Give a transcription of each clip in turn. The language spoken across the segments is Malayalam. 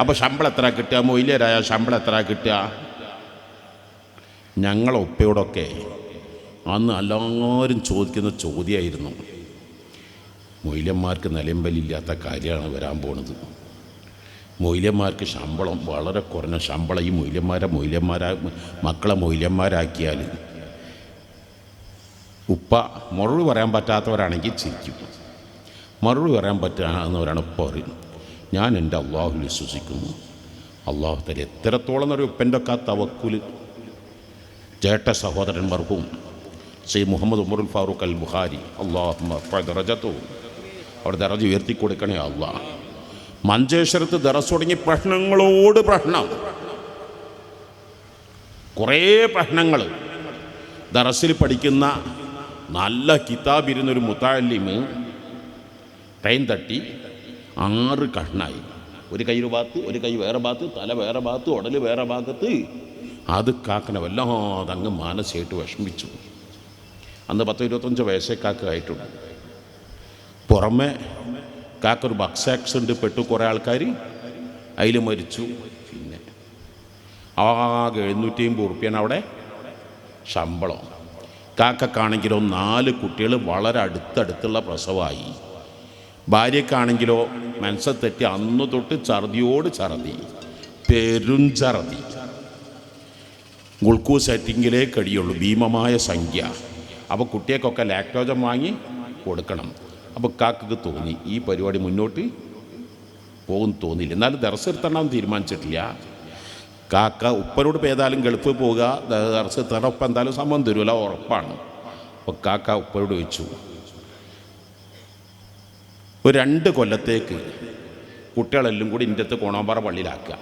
അപ്പോൾ ശമ്പളം എത്ര കിട്ടുക? മൊയിലേരായ ശമ്പളം എത്ര കിട്ടുക? ഞങ്ങളെ ഉപ്പയോടൊക്കെ അന്ന് എല്ലാവരും ചോദിക്കുന്ന ചോദ്യമായിരുന്നു. മൊയിലന്മാർക്ക് നിലമ്പലില്ലാത്ത കാര്യമാണ് വരാൻ പോണത്. മൊയിലന്മാർക്ക് ശമ്പളം വളരെ കുറഞ്ഞ ശമ്പളം ഈ മൊയിലന്മാരെ മൊയിലന്മാരാ മക്കളെ മൊയിലന്മാരാക്കിയാൽ ഉപ്പ മറുപടി പറയാൻ പറ്റാത്തവരാണെങ്കിൽ ചിരിക്കും. മറുപടി പറയാൻ പറ്റാവുന്നവരാണ് ഉപ്പ പറയും. ഞാൻ എന്റെ അള്ളാഹു വിശ്വസിക്കുന്നു അള്ളാഹു തല എത്രത്തോളം ഒരു ഉപ്പന്റെ ഒക്കെ തവക്കുൽ ചേട്ട സഹോദരന്മാർക്കും ശ്രീ മുഹമ്മദ് ഉമറുൽ ഫാറൂഖ് അൽ ബുഹാരി അള്ളാഹു അവിടെ ദറജ ഉയർത്തി കൊടുക്കണേ അള്ളാഹ് മഞ്ചേശ്വരത്ത് ദറസ് തുടങ്ങി പ്രശ്നങ്ങളോട് പ്രശ്നം. കുറേ പ്രശ്നങ്ങൾ. ദറസിൽ പഠിക്കുന്ന നല്ല കിതാബിരുന്നൊരു മുത്താലിമ് ട്രെയിൻ തട്ടി. ആറ് കഷ്ണായി ഒരു കൈ ഒരു ഭാഗത്ത് ഒരു കൈ വേറെ ഭാഗത്ത് തല വേറെ ഭാഗത്ത് ഉടൽ വേറെ ഭാഗത്ത്. അത് കാക്കനെ വല്ലാതെ അങ്ങ് മാനസികമായിട്ട് വിഷമിച്ചു. അന്ന് പത്ത് ഇരുപത്തഞ്ച് വയസ്സേ കാക്ക ആയിട്ടുണ്ട് പുറമെ കാക്കൊരു ബക്സ് ആക്സിഡന്റ് പെട്ടു കുറേ ആൾക്കാർ അതിൽ മരിച്ചു. പിന്നെ ആകെ എഴുന്നൂറ്റി അമ്പത് ഉറുപ്പ്യാണ് അവിടെ ശമ്പളം. കാക്കക്കാണെങ്കിലോ നാല് കുട്ടികൾ വളരെ അടുത്തടുത്തുള്ള പ്രസവമായി ഭാര്യക്കാണെങ്കിലോ മനസ്സത്തെറ്റി അന്ന് തൊട്ട് ഛർദിയോട് ഛർദി പെരുഞ്ചർദി ഗ്ലൂക്കോസ് സെറ്റിങ്ങിലേ കഴിയുള്ളൂ ഭീമമായ സംഖ്യ. അപ്പോൾ കുട്ടിയൊക്കെ ലാക്ടോജൻ വാങ്ങി കൊടുക്കണം. അപ്പോൾ കാക്കക്ക് തോന്നി ഈ പരിപാടി മുന്നോട്ട് പോകും തോന്നിയില്ല. എന്നാലും ദർശനത്തെണ്ണം തീരുമാനിച്ചിട്ടില്ല. കാക്ക ഉപ്പനോട് പേതാലും ഗൾഫ് പോവുക ദർശനത്തിന്റെ ഒപ്പം എന്തായാലും സംഭവം തരുമല്ല ഉറപ്പാണ്. അപ്പോൾ കാക്ക ഉപ്പനോട് ചോദിച്ചു ഒരു രണ്ട് കൊല്ലത്തേക്ക് കുട്ടികളെല്ലാം കൂടി ഇന്റെ അടുത്ത് കോണോമ്പാറ പള്ളിയിലാക്കുക.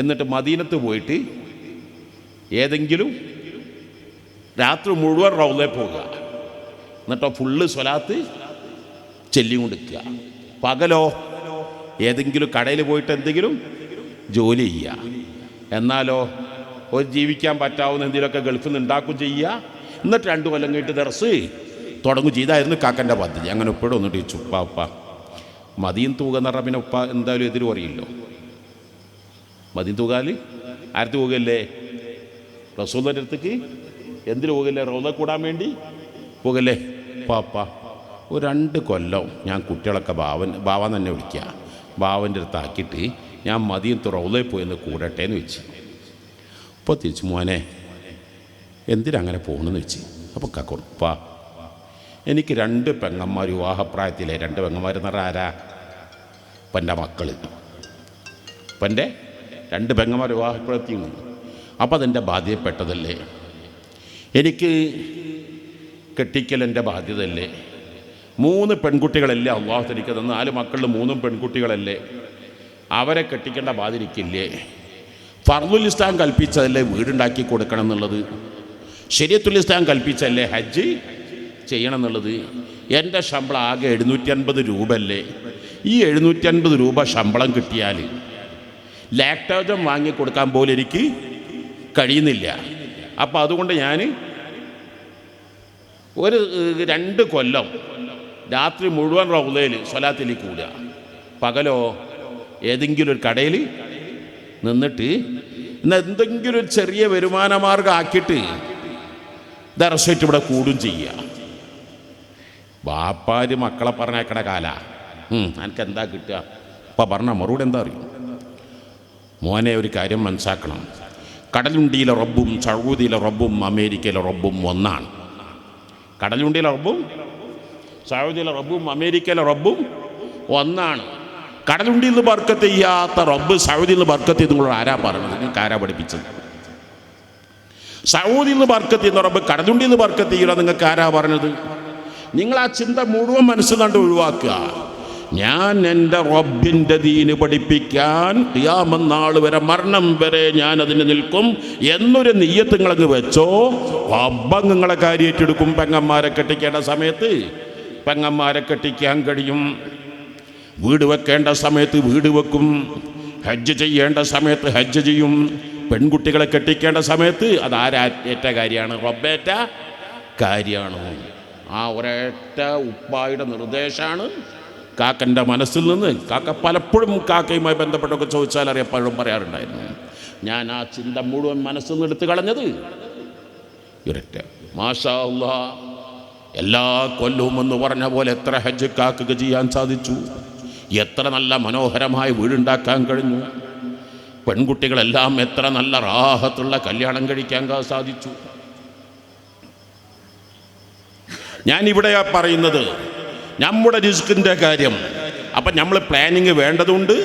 എന്നിട്ട് മദീനത്ത് പോയിട്ട് ഏതെങ്കിലും രാത്രി മുഴുവൻ റൗലേ പോകുക എന്നിട്ടോ ഫുള്ള് സ്വലാത്ത് ചെല്ലി കൊടുക്കുക പകലോ ഏതെങ്കിലും കടയിൽ പോയിട്ട് എന്തെങ്കിലും ജോലി ചെയ്യുക. എന്നാലോ ഒരു ജീവിക്കാൻ പറ്റാവുന്ന എന്തെങ്കിലുമൊക്കെ ഗൾഫിൽ നിന്ന് ഉണ്ടാക്കും ചെയ്യുക. എന്നിട്ട് രണ്ട് കൊല്ലം കഴിഞ്ഞിട്ട് ദർസ് തുടങ്ങും ചെയ്തായിരുന്നു കാക്കന്റെ പദ്ധതി. അങ്ങനെ ഉപ്പയുടെ ഒന്ന് ടീച്ചു ഉപ്പ ഉപ്പ മതിയും തൂക എന്ന് പറഞ്ഞാൽ പിന്നെ ഉപ്പ എന്തായാലും എതിര് പറയില്ലോ? മതിയും തൂകാൽ ആരത്തി പോകല്ലേ? റസൂലിന്റെ അടുത്തേക്ക്? എന്തിനു പോകല്ലേ? റോദ കൂടാൻ വേണ്ടി പോകല്ലേ? പാപ്പ ഒരു രണ്ട് കൊല്ലം ഞാൻ കുട്ടികളൊക്കെ ബാവൻ ബാവൻ തന്നെ വിളിക്കുക ബാവന്റെ അടുത്താക്കിയിട്ട് ഞാൻ മതിയും റൗലയിൽ പോയി ഒന്ന് കൂടട്ടെ എന്ന് വെച്ച്. അപ്പോൾ തിരിച്ചു മോനെ എന്തിനങ്ങനെ പോകണമെന്ന് വെച്ച്? അപ്പോൾ കക്കുറുപ്പാ എനിക്ക് രണ്ട് പെങ്ങന്മാർ വിവാഹപ്രായത്തിലെ രണ്ട് പെങ്ങന്മാർ എന്ന് പറഞ്ഞാൽ ആരാ? ഇപ്പം മക്കൾ ഇപ്പം രണ്ട് പെങ്ങന്മാർ വിവാഹപ്രായത്തിൽ അപ്പം അതെന്റെ ബാധ്യപ്പെട്ടതല്ലേ എനിക്ക് കെട്ടിക്കൽ എന്റെ ബാധ്യതയല്ലേ? മൂന്ന് പെൺകുട്ടികളല്ലേ അള്ളാഹു തനിക്ക് തന്ന നാല് മക്കളിൽ മൂന്നും പെൺകുട്ടികളല്ലേ? അവരെ കെട്ടിക്കേണ്ട ബാധിരിക്കില്ലേ ഫർദുൽ ഇസ്ലാം കൽപ്പിച്ചതല്ലേ വീടുണ്ടാക്കി കൊടുക്കണം എന്നുള്ളത്? ശരിയത്തുൽ ഇസ്ലാം കൽപ്പിച്ചതല്ലേ ഹജ്ജ്? ചെയ്യണം എന്നുള്ളത് എന്റെ ശമ്പളം ആകെ എഴുന്നൂറ്റി അൻപത് രൂപ അല്ലേ ഈ എഴുന്നൂറ്റി അൻപത് രൂപ ശമ്പളം കിട്ടിയാൽ ലാക്ടോജൻ വാങ്ങി കൊടുക്കാൻ പോലും എനിക്ക് കഴിയുന്നില്ല. അപ്പോൾ അതുകൊണ്ട് ഞാൻ ഒരു രണ്ട് കൊല്ലം രാത്രി മുഴുവൻ റൗലയിൽ സ്വലാത്തിൽ കൂടുക പകലോ ഏതെങ്കിലും ഒരു കടയിൽ നിന്നിട്ട് എന്തെങ്കിലും ഒരു ചെറിയ വരുമാനമാർഗം ആക്കിയിട്ട് ദർശയിട്ട് ഇവിടെ കൂടും ചെയ്യുക ബാപ്പാര് മക്കളെ പറഞ്ഞേക്കണ കാല. എനിക്ക് എന്താ കിട്ടുക? അപ്പം പറഞ്ഞ മറുപടി എന്താ അറിയും? മോനെ ഒരു കാര്യം മനസ്സാക്കണം. കടലുണ്ടിയിലെ റബ്ബും സൗദിയിലെ റബ്ബും അമേരിക്കയിലെ റബ്ബും ഒന്നാണ്. കടലുണ്ടിയിലെ റബ്ബും സൗദിയിലെ റബ്ബും അമേരിക്കയിലെ റബ്ബും ഒന്നാണ്. കടലുണ്ടിയിൽ നിന്ന് ബർക്കത്ത് ചെയ്യാത്ത റബ്ബ് സൗദിയിൽ നിന്ന് ബർക്കത്ത് നിങ്ങളോട് ആരാ പറഞ്ഞത്? നിങ്ങൾക്ക് ആരാ പഠിപ്പിച്ചത്? സൗദിയിൽ നിന്ന് ബർക്കത്ത് ചെയ്യുന്ന റബ്ബ് കടലുണ്ടിയിൽ നിന്ന് ബർക്കത്ത് ചെയ്യുക നിങ്ങൾക്ക് ആരാ പറഞ്ഞത്? നിങ്ങൾ ആ ചിന്ത മുഴുവൻ മനസ്സിൽ കണ്ട് ഒഴിവാക്കുക. ഞാൻ എന്റെ റബ്ബിന്റെ ദീന് പഠിപ്പിക്കാൻ ക്യാമെന്നാൾ വരെ മരണം വരെ ഞാൻ അതിന് നിൽക്കും. എന്നൊരു നെയ്യത്ത് നിങ്ങളങ്ങ് വെച്ചോ? റബ്ബ് നിങ്ങളെ കാര്യേറ്റെടുക്കും പെങ്ങന്മാരെ കെട്ടിക്കേണ്ട സമയത്ത് പെങ്ങന്മാരെ കെട്ടിക്കാൻ കഴിയും. വീട് വെക്കേണ്ട സമയത്ത് വീട് വെക്കും. ഹജ്ജ് ചെയ്യേണ്ട സമയത്ത് ഹജ്ജ് ചെയ്യും. പെൺകുട്ടികളെ കെട്ടിക്കേണ്ട സമയത്ത് അത് ആരാ ഏറ്റ കാര്യമാണ്? റബ്ബേറ്റ കാര്യമാണ്. ആ ഒരേറ്റ ഉപ്പായുടെ നിർദ്ദേശമാണ് കാക്കന്റെ മനസ്സിൽ നിന്ന് കാക്ക പലപ്പോഴും കാക്കയുമായി ബന്ധപ്പെട്ടൊക്കെ ചോദിച്ചാൽ അറിയാം പലരും പറയാറുണ്ടായിരുന്നു. ഞാൻ ആ ചിന്ത മുഴുവൻ മനസ്സിൽ നിന്ന് എടുത്തു കളഞ്ഞത് ഇരട്ട. മാഷാ എല്ലാ കൊല്ലവും എന്ന് പറഞ്ഞ പോലെ എത്ര ഹജ്ജ് കാക്കുക ചെയ്യാൻ സാധിച്ചു? എത്ര നല്ല മനോഹരമായ വീടുണ്ടാക്കാൻ കഴിഞ്ഞു? പെൺകുട്ടികളെല്ലാം എത്ര നല്ല റാഹത്തുള്ള കല്യാണം കഴിക്കാൻ സാധിച്ചു? ഞാൻ ഇവിടെ പറയുന്നത് നമ്മുടെ റിസ്കിന്റെ കാര്യം. അപ്പം നമ്മൾ പ്ലാനിങ് വേണ്ടതുണ്ട്.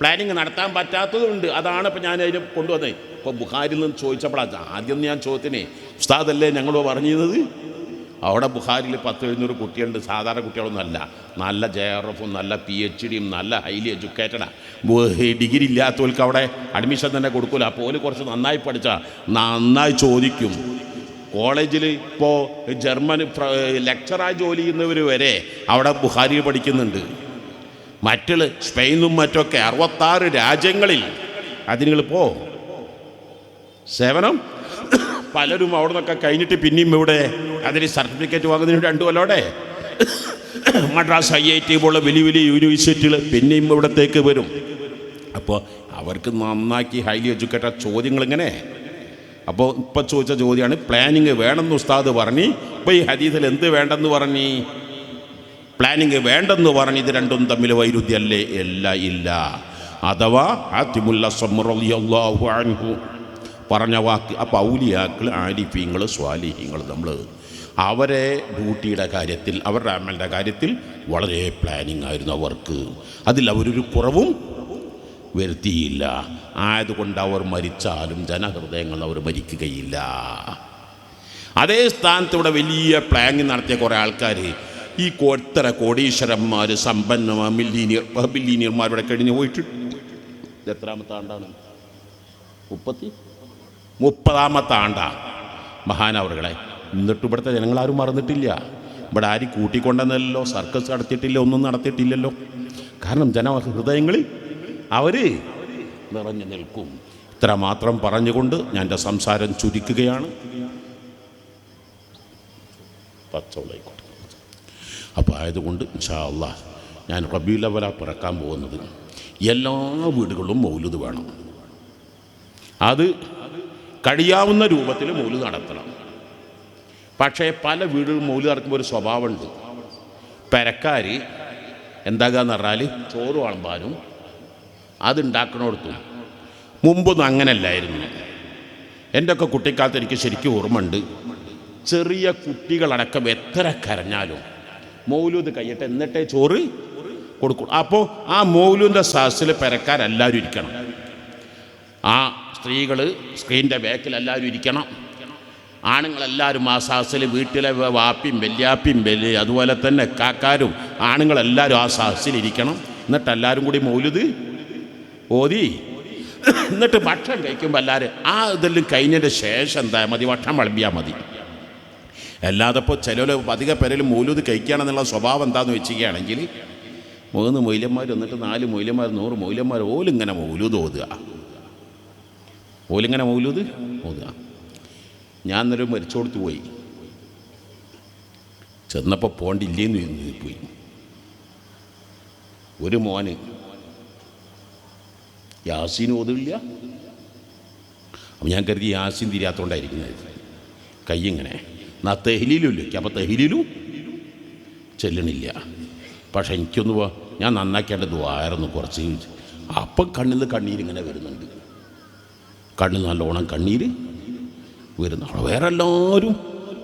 പ്ലാനിങ് നടത്താൻ പറ്റാത്തതുണ്ട്. അതാണ് ഇപ്പം ഞാൻ അതിന് കൊണ്ടുവന്നത് ഇപ്പോൾ ബുഹാരിൽ നിന്ന് ചോദിച്ചപ്പോഴാണ് ആദ്യം ഞാൻ ചോദ്യത്തിനെ ഉസ്താദല്ലേ ഞങ്ങൾ പറഞ്ഞിരുന്നത്? അവിടെ ബുഹാരിൽ പത്ത് എഴുന്നൂറ് കുട്ടികളുണ്ട് സാധാരണ കുട്ടികളൊന്നുമല്ല നല്ല ജെ ആർ എഫും നല്ല പി എച്ച് ഡിയും നല്ല ഹൈലി എഡ്യൂക്കേറ്റഡാണ് ഡിഗ്രി ഇല്ലാത്തവർക്ക് അവിടെ അഡ്മിഷൻ തന്നെ കൊടുക്കില്ല അപ്പോൾ കുറച്ച് നന്നായി പഠിച്ചാൽ നന്നായി ചോദിക്കും. കോളേജിൽ ഇപ്പോൾ ജർമ്മൻ ലെക്ചറായി ജോലി ചെയ്യുന്നവർ വരെ അവിടെ ബുഹാരി പഠിക്കുന്നുണ്ട്. മറ്റുള്ള സ്പെയിനും മറ്റൊക്കെ അറുപത്താറ് രാജ്യങ്ങളിൽ. അതിനിങ്ങളിപ്പോ സേവനം? പലരും അവിടെ നിന്നൊക്കെ കഴിഞ്ഞിട്ട് പിന്നെയും ഇവിടെ അതിന് സർട്ടിഫിക്കറ്റ് വാങ്ങുന്നതിന് രണ്ടു കൊല്ലോടെ മദ്രാസ് ഐ ഐ ടി പോലുള്ള വലിയ വലിയ യൂണിവേഴ്സിറ്റികൾ പിന്നെയും ഇവിടത്തേക്ക് വരും. അപ്പോൾ അവർക്ക് നന്നാക്കി ഹൈലി എഡ്യൂക്കേറ്റഡ് ചോദ്യങ്ങൾ ഇങ്ങനെ അപ്പോൾ ഇപ്പം ചോദിച്ച ചോദ്യമാണ് പ്ലാനിങ് വേണമെന്ന് ഉസ്താദ് പറഞ്ഞു ഇപ്പോൾ ഈ ഹദീസിൽ എന്ത് വേണ്ടെന്ന് പറഞ്ഞു? പ്ലാനിങ് വേണ്ടെന്ന് പറഞ്ഞു ഇത് രണ്ടും തമ്മിൽ വൈരുദ്ധ്യല്ലേ? അല്ല ഇല്ല. അഥവാ അൻഹു പറഞ്ഞ വാക്ക് അപ്പോൾ ഔലിയാക്കൾ ആരിഫീങ്ങൾ സ്വാലിഹീങ്ങൾ നമ്മൾ അവരെ ഡ്യൂട്ടിയുടെ കാര്യത്തിൽ അവരുടെ അമലിന്റെ കാര്യത്തിൽ വളരെ പ്ലാനിങ് ആയിരുന്നു അവർക്ക്. അതിൽ അവരൊരു കുറവും വരുത്തിയില്ല. ആയതുകൊണ്ട് അവർ മരിച്ചാലും ജനഹൃദയങ്ങൾ അവർ മരിക്കുകയില്ല. അതേ സ്ഥാനത്ത് ഇവിടെ വലിയ പ്ലാനിങ് നടത്തിയ കുറേ ആൾക്കാർ ഈ കോത്തര കോടീശ്വരന്മാർ സമ്പന്നമാർ മില്ലീനിയർ മില്ലീനിയർമാരുടെ കഴിഞ്ഞ് പോയിട്ട് ഇത് എത്രാമത്തെ ആണ്ടാണ്? മുപ്പത്തി? മുപ്പതാമത്തെ ആണ്ടാ. മഹാനവറുകളെ എന്നിട്ട് ഇവിടുത്തെ ജനങ്ങളാരും മറന്നിട്ടില്ല. ഇവിടെ ആരും കൂട്ടിക്കൊണ്ടെന്നല്ലോ സർക്കസ് നടത്തിയിട്ടില്ല ഒന്നും നടത്തിയിട്ടില്ലല്ലോ. കാരണം ജന ഹൃദയങ്ങളിൽ അവർ നിറഞ്ഞു നിൽക്കും. ഇത്ര മാത്രം പറഞ്ഞുകൊണ്ട് ഞാൻ എന്റെ സംസാരം ചുരുക്കുകയാണ്. പച്ചവളായിക്കോട്ടെ അപ്പോൾ ആയതുകൊണ്ട് ഇൻഷാ അള്ളാ ഞാൻ റബീലവല പിറക്കാൻ പോകുന്നത് എല്ലാ വീടുകളിലും മൗലുത് വേണം. അത് കഴിയാവുന്ന രൂപത്തിൽ മൗലു നടത്തണം. പക്ഷേ പല വീടുകളും മൗലു നടക്കുമ്പോൾ ഒരു സ്വഭാവമുണ്ട്. പെരക്കാർ എന്താകാന്ന് പറഞ്ഞാൽ ചോറ് വളമ്പാനും അതുണ്ടാക്കണോടത്തും. മുമ്പൊന്നും അങ്ങനല്ലായിരുന്നു. എന്റെ ഒക്കെ കുട്ടിക്കാലത്ത് എനിക്ക് ശരിക്കും ഓർമ്മയുണ്ട്. ചെറിയ കുട്ടികളടക്കം എത്ര കരഞ്ഞാലും മൗലൂദ് കയ്യട്ടെ എന്നിട്ടേ ചോറ് കൊടുക്കും. അപ്പോൾ ആ മൗലൂന്റെ സാസിൽ പെരക്കാരെല്ലാവരും ഇരിക്കണം. ആ സ്ത്രീകൾ സ്ക്രീന്റെ ബാക്കിൽ എല്ലാവരും ഇരിക്കണം. ആണുങ്ങളെല്ലാവരും ആ സാസിൽ വീട്ടിലെ വാപ്പിയും വല്യാപ്പിയും വലിയ അതുപോലെ തന്നെ കാക്കാരും ആണുങ്ങളെല്ലാവരും ആ സാഹസിൽ ഇരിക്കണം എന്നിട്ട് കൂടി മൗലുത് ഓതി. എന്നിട്ട് ഭക്ഷണം കഴിക്കുമ്പോൾ എല്ലാവരും ആ ഇതെല്ലാം കഴിഞ്ഞതിന്റെ ശേഷം എന്താ? മതി ഭക്ഷണം വിളമ്പിയാൽ മതി. അല്ലാതെ ഇപ്പോൾ ചിലർ അധിക പേരിൽ മൂലൂത് കഴിക്കുകയാണെന്നുള്ള സ്വഭാവം എന്താണെന്ന് വെച്ചിരിക്കുകയാണെങ്കിൽ മൂന്ന് മൂല്യന്മാർ എന്നിട്ട് നാല് മൂല്യന്മാർ നൂറ് മൂല്യന്മാർ ഓലിങ്ങനെ മൗലൂത് ഓതുക. ഓലിങ്ങനെ മൗലൂത് ഓതുക. ഞാൻ അന്നേരം മരിച്ചോടുത്ത് പോയി. ചെന്നപ്പോൾ പോണ്ടില്ലേന്ന് പോയി. ഒരു മോന് യാസീൻ ഓതില്ല അപ്പം ഞാൻ കരുതി യാസീൻ തിരിയാത്തോണ്ടായിരിക്കുന്നത് കൈ ഇങ്ങനെ. എന്നാ തെഹ്ലീലും ഇല്ല? അപ്പോൾ തെഹ്ലീലും ചെല്ലണില്ല. പക്ഷെ എനിക്കൊന്ന് പോ- ഞാൻ നന്നാക്കേണ്ട ദ്വാരന്ന് കുറച്ച് അപ്പം കണ്ണിൽ നിന്ന് കണ്ണീരിങ്ങനെ വരുന്നുണ്ട്. കണ്ണിൽ നല്ലോണം കണ്ണീര് വരുന്നു. അവിടെ വേറെ എല്ലാവരും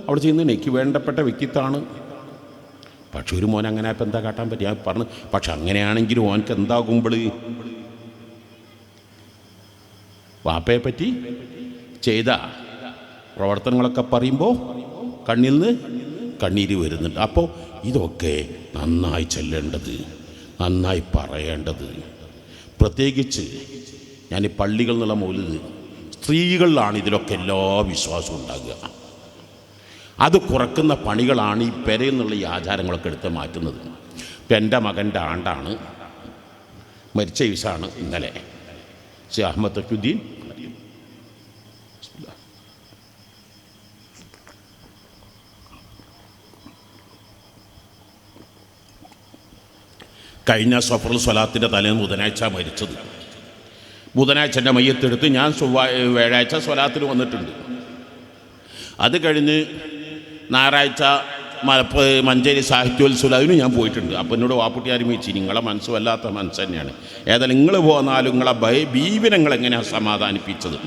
അവിടെ ചെയ്യുന്നതാണ് എനിക്ക് വേണ്ടപ്പെട്ട വ്യക്തിത്വമാണ്. പക്ഷെ ഒരു മോൻ അങ്ങനെ ഇപ്പം എന്താ കാട്ടാൻ പറ്റി ഞാൻ പറഞ്ഞു പക്ഷെ അങ്ങനെയാണെങ്കിലും ഓനക്ക് എന്താകുമ്പോൾ വാപ്പയെ പറ്റി ചെയ്ത പ്രവർത്തനങ്ങളൊക്കെ പറയുമ്പോൾ കണ്ണിൽ നിന്ന് കണ്ണീര് വരുന്നുണ്ട്. അപ്പോൾ ഇതൊക്കെ നന്നായി ചെല്ലേണ്ടത് നന്നായി പറയേണ്ടത്. പ്രത്യേകിച്ച് ഞാൻ ഈ പള്ളികൾ എന്നുള്ള മൂലത് സ്ത്രീകളിലാണ് ഇതിലൊക്കെ എല്ലാ വിശ്വാസവും ഉണ്ടാകുക. അത് കുറക്കുന്ന പണികളാണ് ഈ പെരയിൽ നിന്നുള്ള ഈ ആചാരങ്ങളൊക്കെ എടുത്ത് മാറ്റുന്നത്. ഇപ്പം എന്റെ മകന്റെ ആണ്ടാണ് മരിച്ച ദിവസമാണ് ഇന്നലെ. ശ്രീ Ahmad തഖ്യുദ്ദീൻ കഴിഞ്ഞ സഫർ സ്വലാത്തിന്റെ തലേന്ന് ബുധനാഴ്ച മരിച്ചത്. ബുധനാഴ്ച എന്റെ മയ്യത്തെടുത്ത് ഞാൻ ചൊവ്വാ വ്യാഴാഴ്ച സ്വലാത്തിന് വന്നിട്ടുണ്ട്. അത് കഴിഞ്ഞ് ഞായറാഴ്ച മലപ്പ മഞ്ചേരി സാഹിത്യോത്സവം അതിനും ഞാൻ പോയിട്ടുണ്ട്. അപ്പം എന്നോട് വാപ്പുട്ടിയാരും ചോദിച്ചു നിങ്ങളെ മനസ്സ് വല്ലാത്ത മനസ്സ് തന്നെയാണ് ഏതായാലും നിങ്ങൾ പോന്നാലും നിങ്ങളെ ഭയ ഭീവനങ്ങൾ എങ്ങനെയാണ് സമാധാനിപ്പിച്ചത്?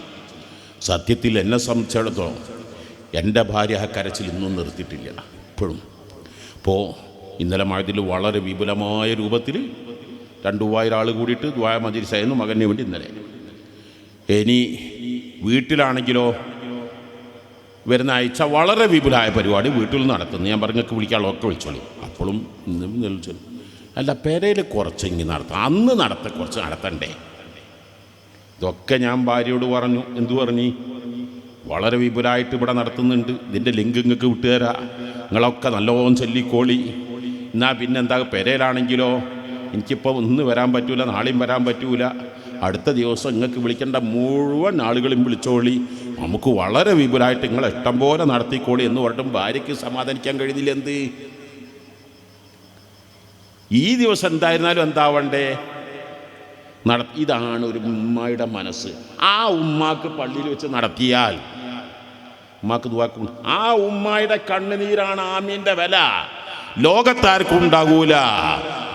സത്യത്തിൽ എന്നെ സംബന്ധിച്ചിടത്തോളം എന്റെ ഭാര്യ ആ കരച്ചിൽ ഇന്നും നിർത്തിയിട്ടില്ല ഇപ്പോഴും. അപ്പോൾ ഇന്നലെ മഴത്തിൽ വളരെ വിപുലമായ രൂപത്തിൽ രണ്ട് മൂവായിരം ആൾ കൂടിയിട്ട് ദ്വായ മജിരിസായിരുന്നു മകന് വേണ്ടി ഇന്നലെ. ഇനി വീട്ടിലാണെങ്കിലോ വരുന്ന ആഴ്ച വളരെ വിപുലമായ പരിപാടി വീട്ടിൽ നടത്തുന്നു. ഞാൻ പറഞ്ഞൊക്കെ വിളിക്കാനുള്ളതൊക്കെ വിളിച്ചോളി. അപ്പോഴും വിളിച്ചു അല്ല പെരയിൽ കുറച്ചെങ്കിൽ നടത്താം അന്ന് നടത്ത കുറച്ച് നടത്തണ്ടേ? ഇതൊക്കെ ഞാൻ ഭാര്യയോട് പറഞ്ഞു. എന്തു പറഞ്ഞു? വളരെ വിപുലമായിട്ട് ഇവിടെ നടത്തുന്നുണ്ട്. ഇതിന്റെ ലിങ്ക് നിങ്ങൾക്ക് വിട്ടുതരാ. നിങ്ങളൊക്കെ നല്ലോണം ചൊല്ലിക്കോളി. എന്നാൽ പിന്നെന്താ പെരയിലാണെങ്കിലോ എനിക്കിപ്പോൾ ഇന്ന് വരാൻ പറ്റൂല നാളെയും വരാൻ പറ്റൂല. അടുത്ത ദിവസം നിങ്ങൾക്ക് വിളിക്കേണ്ട മുഴുവൻ ആളുകളും വിളിച്ചോളി. നമുക്ക് വളരെ വിപുലായിട്ട് നിങ്ങൾ ഇഷ്ടം പോലെ നടത്തിക്കോളി എന്ന് പറഞ്ഞിട്ടും ഭാര്യയ്ക്ക് സമാധാനിക്കാൻ കഴിയുന്നില്ല എന്ത്? ഈ ദിവസം എന്തായിരുന്നാലും എന്താവണ്ടേ നട ഇതാണ് ഒരു ഉമ്മയുടെ മനസ്സ്. ആ ഉമ്മാക്ക് പള്ളിയിൽ വെച്ച് നടത്തിയാൽ ഉമ്മാക്ക് ദുവാക്കും ആ ഉമ്മായുടെ കണ്ണുനീരാണ് ആമീന്റെ വില. ലോകത്താർക്കും ഉണ്ടാകൂല.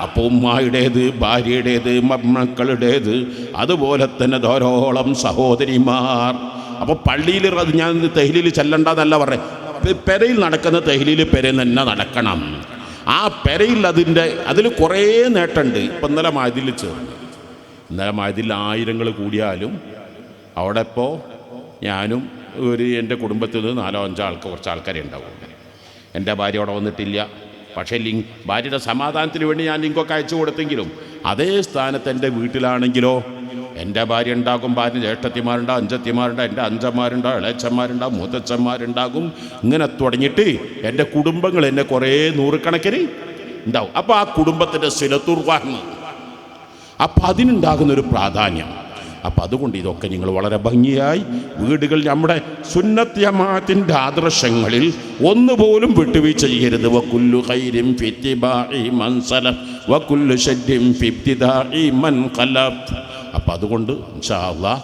അപ്പോൾ ഉമ്മായുടേത് ഭാര്യയുടേത് മക്കളുടേത് അതുപോലെ തന്നെ ധാരോളം സഹോദരിമാർ അപ്പോൾ പള്ളിയിൽ ഞാൻ തെഹ്ലിയിൽ ചെല്ലണ്ടെന്നല്ല പറഞ്ഞത് പെരയിൽ നടക്കുന്ന തെഹ്ലിയിൽ പെരയിൽ തന്നെ നടക്കണം. ആ പെരയിൽ അതിന്റെ അതിൽ കുറേ നേട്ടമുണ്ട് ഇപ്പം ഇന്നലെ മതിൽ ചേർന്നു. ഇന്നലെ മതിൽ ആയിരങ്ങൾ കൂടിയാലും അവിടെ ഇപ്പോൾ ഞാനും ഒരു എന്റെ കുടുംബത്തിൽ നിന്ന് നാലോ അഞ്ചോ ആൾക്ക് കുറച്ച് ആൾക്കാരെ ഉണ്ടാവും എന്റെ ഭാര്യ അവിടെ വന്നിട്ടില്ല. പക്ഷേ ലിങ്ക് ഭാര്യയുടെ സമാധാനത്തിന് വേണ്ടി ഞാൻ ലിങ്കൊക്കെ അയച്ചു കൊടുത്തെങ്കിലും അതേ സ്ഥാനത്ത് എന്റെ വീട്ടിലാണെങ്കിലോ എന്റെ ഭാര്യ ഉണ്ടാകും ഭാര്യ ജ്യേഷ്ഠത്തിമാരുണ്ടാകും അഞ്ചത്തിമാരുണ്ടാകും എന്റെ അഞ്ചന്മാരുണ്ടാകും ഇളയച്ചന്മാരുണ്ടാകും മൂത്തച്ഛന്മാരുണ്ടാകും. ഇങ്ങനെ തുടങ്ങിയിട്ട് എന്റെ കുടുംബങ്ങൾ എന്നെ കുറേ നൂറുകണക്കിന് ഉണ്ടാവും. അപ്പോൾ ആ കുടുംബത്തിന്റെ സിലത്തുർവാഹ്ന്ന് അപ്പം അതിനുണ്ടാകുന്ന ഒരു പ്രാധാന്യം. അപ്പം അതുകൊണ്ട് ഇതൊക്കെ നിങ്ങൾ വളരെ ഭംഗിയായി വീടുകൾ നമ്മുടെ സുന്നത്യമാത്തിന്റെ ആദർശങ്ങളിൽ ഒന്നുപോലും വിട്ടുവീഴ്ച ചെയ്യരുത്. വക്കുല്ലു ഹൈരിം ഫിത്തിബാ മൻ സലഫ് വക്കുല്ലു ഷദ്ദിൻ ഫിബ്തിദാഇ മൻ ഖലഫ്. അപ്പം അതുകൊണ്ട് ഇൻഷാ അല്ലാഹ്